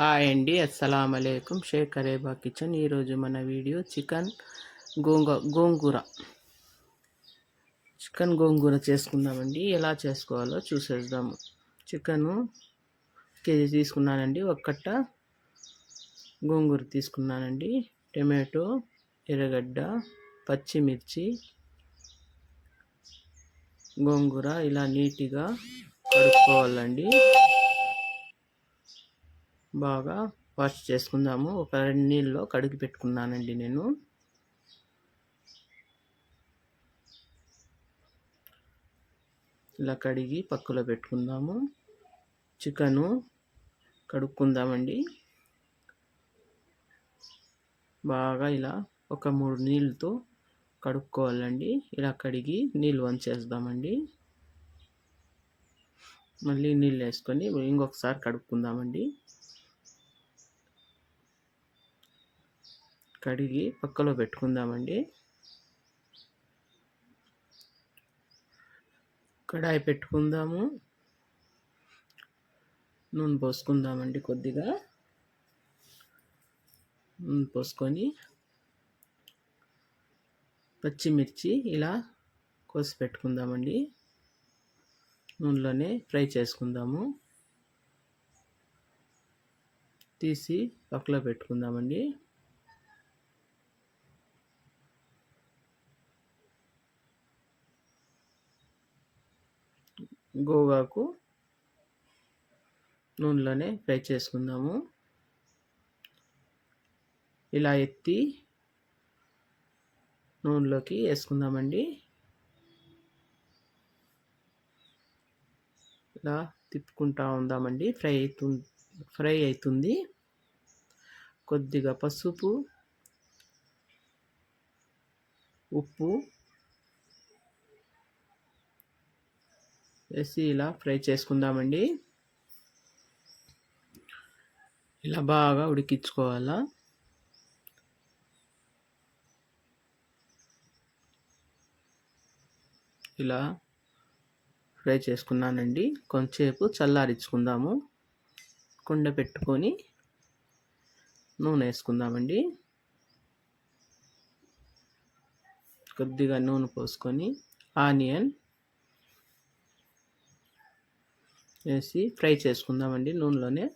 Hi అండి అస్సలం అయికం షేక్ అరేబా కిచెన్. ఈరోజు మన వీడియో చికెన్ గోంగ గోంగూర. చికెన్ గోంగూర చేసుకుందామండి. ఎలా చేసుకోవాలో చూసేద్దాము. చికెను కేజీ తీసుకున్నానండి. ఒక్కట్ట గోంగూర తీసుకున్నానండి. టమాటో ఎర్రగడ్డ పచ్చిమిర్చి గోంగూర ఇలా నీట్గా కడుక్కోవాలండి. బాగా వాష్ చేసుకుందాము. ఒక రెండు నీళ్ళలో కడిగి పెట్టుకున్నానండి నేను. ఇలా కడిగి పక్కలో పెట్టుకుందాము. చికెను కడుక్కుందామండి. బాగా ఇలా ఒక మూడు నీళ్ళతో కడుక్కోవాలండి. ఇలా కడిగి నీళ్ళు వంచేద్దామండి. మళ్ళీ నీళ్ళు వేసుకొని ఇంకొకసారి కడుక్కుందామండి. కడిగి పక్కలో పెట్టుకుందామండి. కడాయి పెట్టుకుందాము. నూనె పోసుకుందామండి కొద్దిగా. నూనె పోసుకొని పచ్చిమిర్చి ఇలా కోసి పెట్టుకుందామండి. నూనెలోనే ఫ్రై చేసుకుందాము. తీసి పక్కలో పెట్టుకుందామండి. గోగాకు నూనెలోనే ఫ్రై చేసుకుందాము. ఇలా ఎత్తి నూనెలోకి వేసుకుందామండి. ఇలా తిప్పుకుంటా ఉందామండి. ఫ్రై అవుతుంది ఫ్రై అవుతుంది కొద్దిగా పసుపు ఉప్పు వేసి ఇలా ఫ్రై చేసుకుందామండి. ఇలా బాగా ఉడికించుకోవాలా. ఇలా ఫ్రై చేసుకున్నానండి. కొంచెంసేపు చల్లారించుకుందాము. కుండ పెట్టుకొని నూనె వేసుకుందామండి. కొద్దిగా నూనె పోసుకొని ఆనియన్ వేసి ఫ్రై చేసుకుందామండి నూనెలోనే.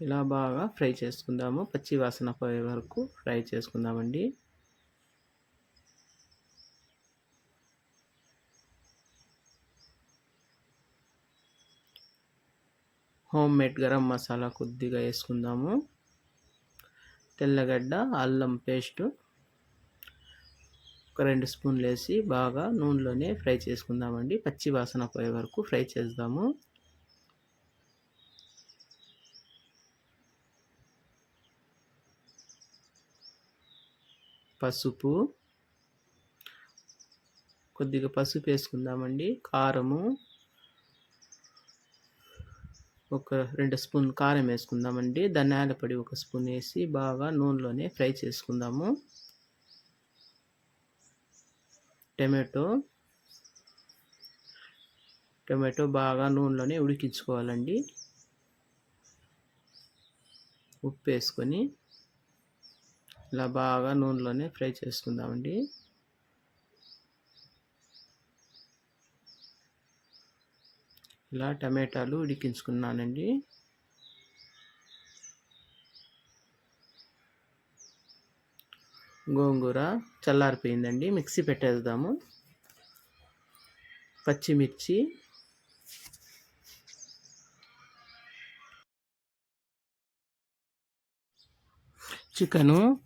ఇలా బాగా ఫ్రై చేసుకుందాము. పచ్చి వాసన పోయే వరకు ఫ్రై చేసుకుందామండి. హోమ్ మేడ్ గరం మసాలా కొద్దిగా వేసుకుందాము. తెల్లగడ్డ అల్లం పేస్టు ఒక రెండు స్పూన్లు వేసి బాగా నూనెలోనే ఫ్రై చేసుకుందామండి. పచ్చి వాసన పోయే వరకు ఫ్రై చేద్దాము. పసుపు. కొద్దిగా పసుపు వేసుకుందామండి. కారము. ఒక రెండు స్పూన్ కారం వేసుకుందామండి. ధనియాల పొడి ఒక స్పూన్ వేసి బాగా నూనెలోనే ఫ్రై చేసుకుందాము. టమాటో. టమాటో బాగా నూనెలోనే ఉడికించుకోవాలండి. ఉప్పు వేసుకొని ఇలా బాగా నూనెలోనే ఫ్రై చేసుకుందామండి. ఇలా టమాటాలు ఉడికించుకున్నానండి. గోంగూర చల్లారిపోయిందండి. మిక్సీ పెట్టేద్దాము. పచ్చిమిర్చి. చికెను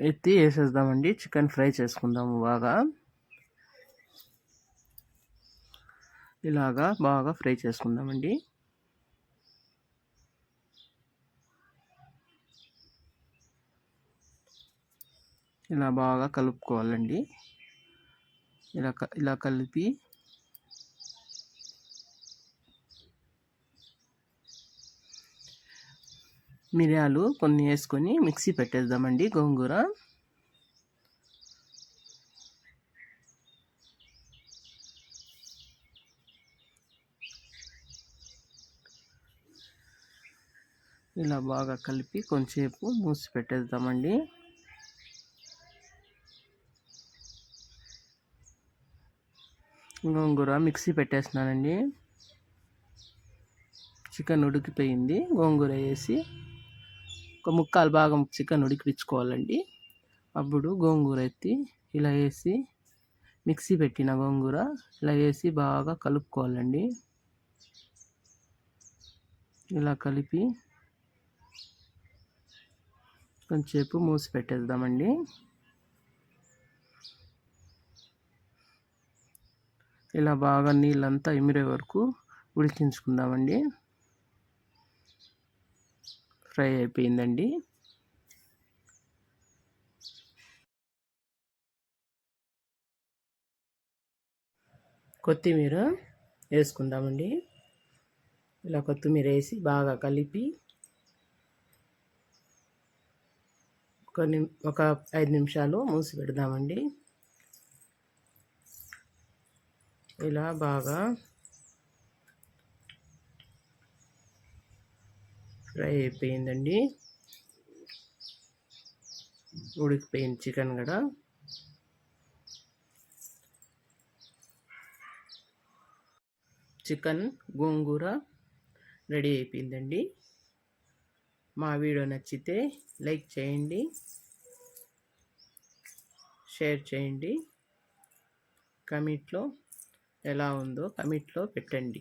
ఎత్తి వేసేద్దామండి. చికెన్ ఫ్రై చేసుకుందాము బాగా. ఇలాగా బాగా ఫ్రై చేసుకుందామండి. ఇలా బాగా కలుపుకోవాలండి. ఇలా ఇలా కలిపి మిరియాలు కొన్ని వేసుకొని మిక్సీ పెట్టేద్దామండి గోంగూర. ఇలా బాగా కలిపి కొంచెంసేపు మూసి పెట్టేద్దామండి. గోంగూర మిక్సీ పెట్టేస్తున్నానండి. చికెన్ ఉడికిపోయింది. గోంగూర వేసి ఒక ముక్కాలు భాగం చికెన్ ఉడికిపించుకోవాలండి. అప్పుడు గోంగూర ఎత్తి ఇలా వేసి మిక్సీ పెట్టిన గోంగూర ఇలా వేసి బాగా కలుపుకోవాలండి. ఇలా కలిపి కొంచెంసేపు మూసి పెట్టేద్దామండి. ఇలా బాగా నీళ్ళంతా ఇమిరే వరకు ఉడికించుకుందామండి. ఫ్రై అయిపోయిందండి. కొత్తిమీర వేసుకుందామండి. ఇలా కొత్తిమీర వేసి బాగా కలిపి కొన్ని ఒక ఐదు నిమిషాలు మూసి పెడదామండి ఇలా బాగా ఫ్రై అయిపోయిందండి. ఉడికిపోయింది చికెన్ కూడా. చికెన్ గోంగూర రెడీ అయిపోయిందండి. మా వీడియో నచ్చితే లైక్ చేయండి షేర్ చేయండి. కమిట్లో ఎలా ఉందో కమిట్లో పెట్టండి.